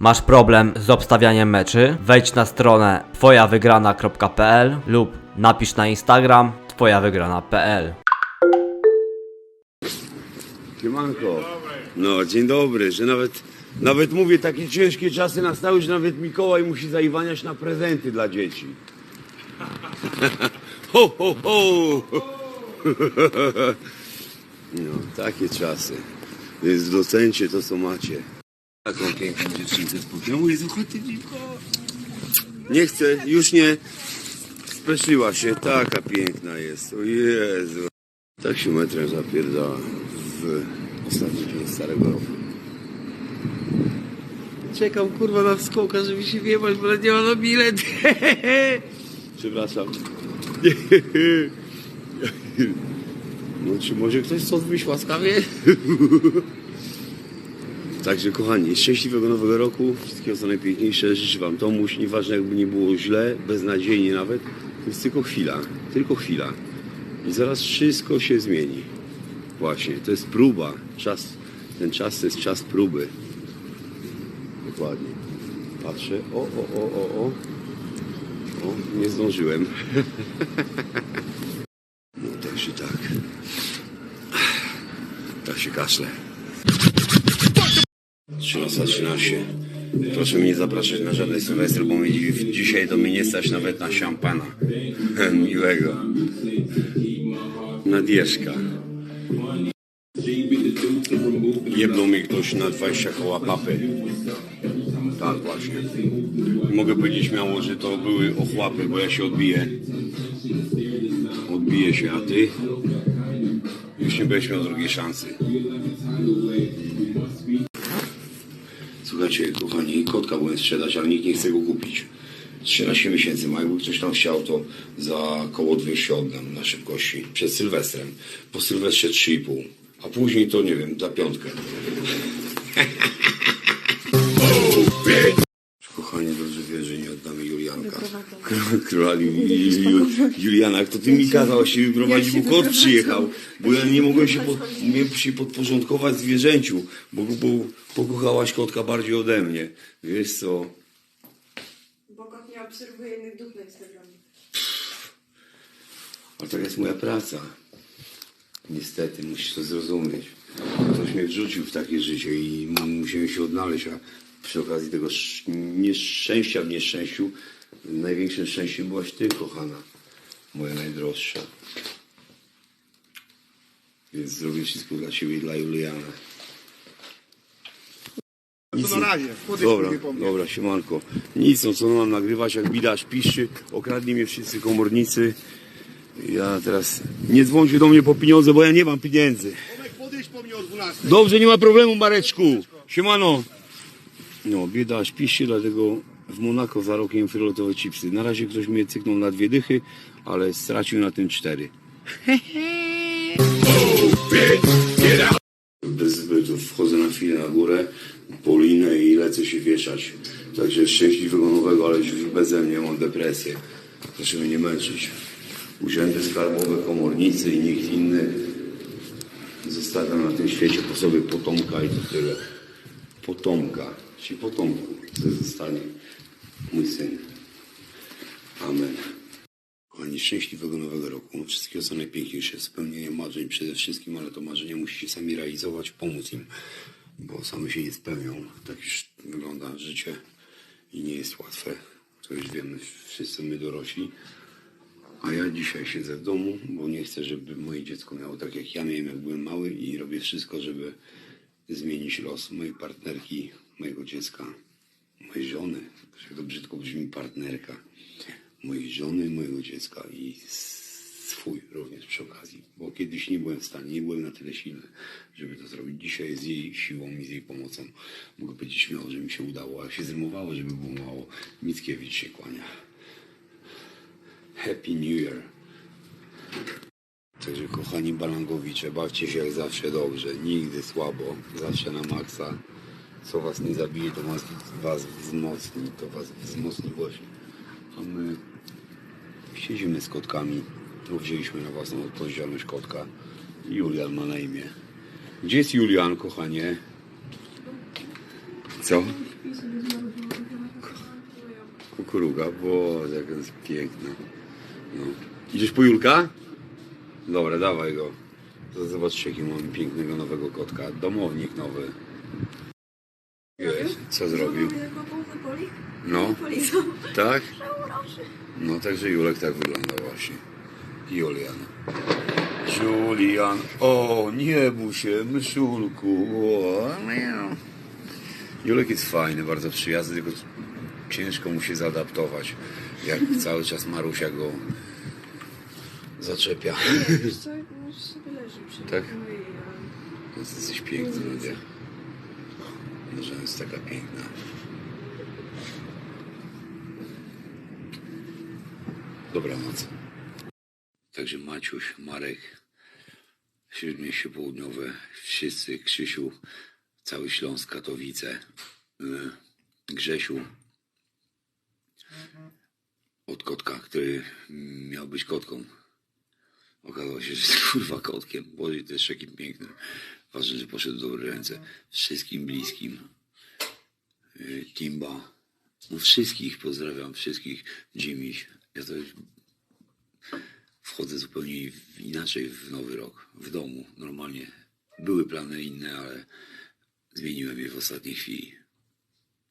Masz problem z obstawianiem meczy? Wejdź na stronę twojawygrana.pl lub napisz na Instagram twojawygrana.pl Siemanko. No, dzień dobry, że nawet, nawet mówię, takie ciężkie czasy nastały, że nawet Mikołaj musi zaiwaniać na prezenty dla dzieci. ho, ho, ho! No, takie czasy. Więc docencie to, co macie. Taką piękną dziewczynkę spotkałem. Mówię, chodź ty dziwko. Nie chcę, już nie. Speszyła się, taka piękna jest. O Jezu. Tak się metrem zapierdala w ostatni dzień starego roku. Czekam kurwa na wskoka, żeby się wjebać, bo nie ma na bilet. Przepraszam. No czy może ktoś coś wyjść łaskawie? Także kochani, szczęśliwego nowego roku, wszystkiego co najpiękniejsze, życzę wam Tomuś, nieważne jakby nie było źle, beznadziejnie nawet, to jest tylko chwila, tylko chwila. I zaraz wszystko się zmieni. Właśnie, to jest próba. Czas, ten czas to jest czas próby. Dokładnie. Patrzę. O, o, o, o, o. O, nie zdążyłem. No także tak. Tak się kaszle. 13.13. Proszę mnie nie zapraszać na żadne sylwestry, bo dzi- dzisiaj to mnie nie stać nawet na szampana. Miłego. Nadieszka. Jebnął mi ktoś na 20 koła papy. Tak właśnie. Mogę powiedzieć śmiało, że to były ochłapy, bo ja się odbiję. Odbiję się, a ty? Już nie będziesz miał drugiej szansy. Słuchajcie, kochani, kotka byłem sprzedać, ale nikt nie chce go kupić. 13 miesięcy ma, jakby ktoś tam chciał, to za koło 200 oddam na szybkości. Przed Sylwestrem. Po Sylwestrze 3,5. A później to, nie wiem, za piątkę. Król- Króla Ju- Ju- Ju- Juliana, kto ty mi kazał się wyprowadzić, bo kot przyjechał. Bo ja nie mogłem się, po, nie się podporządkować zwierzęciu, bo, bo pokochałaś kotka bardziej ode mnie. Wiesz co, Bo kot nie obserwuje innych duch na Instagramie. A to jest moja praca. Niestety, musisz to zrozumieć. Ktoś mnie wrzucił w takie życie i musimy się odnaleźć, a przy okazji tego sz- nieszczęścia w nieszczęściu, największym szczęściem byłaś ty, kochana, moja najdroższa. Więc zrobię wszystko dla ciebie i dla Juliana. To na razie. Dobra, dobra, siemanko. Nic, no co mam nagrywać, jak widać, piszczy, okradli mnie wszyscy komornicy. Ja teraz, nie dzwońcie do mnie po pieniądze, bo ja nie mam pieniędzy. Tomek, po mnie o 12. Dobrze, nie ma problemu, Mareczku. Siemano. No, bieda, piszcie, dlatego w Monako za rok jem fioletowe chipsy. Na razie ktoś mnie cyknął na dwie dychy, ale stracił na tym cztery. Bez zbytów wchodzę na chwilę na górę, po linę i lecę się wieszać. Także szczęśliwego nowego, ale już beze mnie mam depresję. Proszę mnie nie męczyć. Urzędy skarbowe, komornicy i nikt inny Zostawiam na tym świecie po sobie potomka i to tyle. Potomka, ci potomku, to zostanie mój syn. Amen. Kochani, szczęśliwego nowego roku. Wszystkiego co najpiękniejsze, spełnienie marzeń przede wszystkim, ale to marzenia musicie sami realizować, pomóc im, bo same się nie spełnią. Tak już wygląda życie i nie jest łatwe. To już wiemy wszyscy my dorośli. A ja dzisiaj siedzę w domu, bo nie chcę, żeby moje dziecko miało tak jak ja miałem, jak byłem mały i robię wszystko, żeby zmienić los mojej partnerki, mojego dziecka, mojej żony, jak to brzydko brzmi partnerka, mojej żony, mojego dziecka i swój również przy okazji, bo kiedyś nie byłem w stanie, nie byłem na tyle silny, żeby to zrobić. Dzisiaj z jej siłą i z jej pomocą mogę powiedzieć śmiało, że mi się udało, a się zrymowało, żeby było mało, Mickiewicz się kłania. Happy New Year. Także kochani Balangowicze, bawcie się jak zawsze dobrze, nigdy słabo, zawsze na maksa. Co was nie zabije, to was, was wzmocni, to was wzmocni właśnie. A my siedzimy z kotkami, bo wzięliśmy na własną odpowiedzialność kotka. Julian ma na imię. Gdzie jest Julian, kochanie? Co? kukuruga, bo jak jest piękny. No. Idziesz po Julka? Dobra, dawaj go. Zobaczcie, jaki mam pięknego nowego kotka. Domownik nowy. Wiesz, co zrobił? No, tak? No, także Julek tak wygląda właśnie. Julian. Julian. O, nie bój się, myszulku. O, miau. Julek jest fajny, bardzo przyjazny, tylko ciężko mu się zaadaptować. Jak cały czas Marusia go zaczepia. Nie, wiesz co, no sobie leży przy Tak? A- Więc jesteś piękny. No, że jest taka piękna. Dobranoc. Także Maciuś, Marek, Śródmieście Południowe, wszyscy, Krzysiu, cały Śląsk, Katowice, y, Grzesiu, od kotka, który miał być kotką. Okazało się, że jest kurwa kotkiem. Boże, to jest jakim pięknym. Ważne, że poszedł w dobre ręce. Wszystkim bliskim. Yy, Kimba. No wszystkich pozdrawiam, wszystkich. Jimmy. Ja to wchodzę zupełnie inaczej w nowy rok. W domu, normalnie. Były plany inne, ale zmieniłem je w ostatniej chwili.